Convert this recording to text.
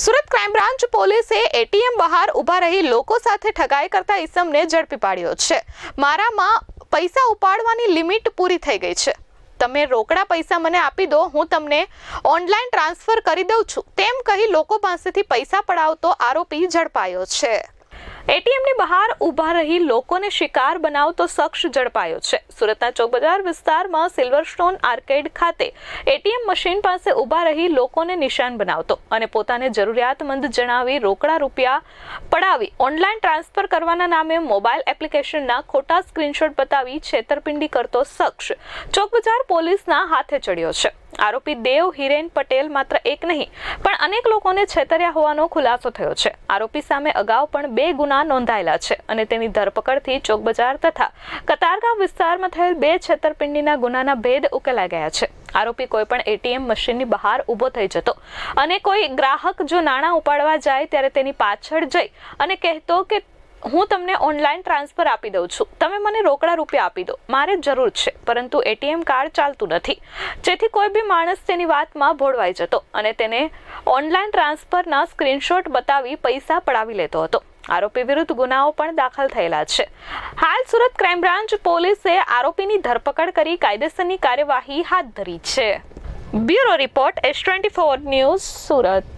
Surat crime branch પોલીસે ATM બહાર ઊભા રહી લોકો સાથે ઠગાઈ કરતા ઈસમને ઝડપી પાડ્યો છે. મારામાં પૈસા ઉપાડવાની લિમિટ પૂરી થઈ ગઈ છે. તમે રોકડા પૈસા મને આપી દો, હું તમને ઓનલાઈન ટ્રાન્સફર કરી દઉં છું. તેમ કહી લોકો પાસેથી પૈસા પડાવતો આરોપી ઝડપાયો છે. એટીએમની બહાર ઊભા રહી લોકોને શિકાર બનાવતો શખ્સ ઝડપાયો છે. સુરતના ચોક બજાર વિસ્તારમાં સિલ્વરસ્ટોન આર્કેડ ખાતે એટીએમ મશીન પાસે ઊભા રહી લોકોને નિશાન બનાવતો અને પોતાને જરૂરિયાતમંદ જણાવી રોકડા રૂપિયા પડાવી ઓનલાઈન ટ્રાન્સફર કરવાના નામે મોબાઈલ એપ્લિકેશનના ખોટા સ્ક્રીનશોટ બતાવી છેતરપિંડી કરતો શખ્સ ચોક બજાર પોલીસના હાથે ચડ્યો છે. આરોપી દેવ હિરેન પટેલ માત્ર એક નહીં, પણ અનેક લોકોને છેતર્યા હોવાનો ખુલાસો થયો છે. આરોપી સામે અગાઉ પણ બે ગુના નોંધાયેલા છે અને તેની ધરપકડથી ચોકબજાર તથા કતારગામ વિસ્તારમાં થયેલ બે છેતરપિંડીના ગુનાના ભેદ ઉકેલાઈ ગયા છે. આરોપી કોઈ પણ એટીએમ મશીનની બહાર ઊભો થઈ જતો અને કોઈ ગ્રાહક જો નાણાં ઉપાડવા જાય ત્યારે તેની પાછળ જઈ અને કહેતો કે હું તમને ઓનલાઈન ટ્રાન્સફર આપી દઉં છું. તમે મને રોકડા રૂપિયા આપી દો. મારે જરૂર છે, પરંતુ એટીએમ કાર્ડ ચાલતું નથી. જેથી કોઈ બી માણસ તેની વાતમાં ભોળવાઈ જતો અને તેને ઓનલાઈન ટ્રાન્સફરના સ્ક્રીનશોટ બતાવી પૈસા પડાવી લેતો હતો. આરોપી વિરુદ્ધ ગુનાઓ પણ દાખલ થયેલા છે. હાલ સુરત ક્રાઇમ બ્રાન્ચ પોલીસે આરોપીની ધરપકડ કરી કાયદેસરની કાર્યવાહી હાથ ધરી છે. Bureau report S twenty four news Surat.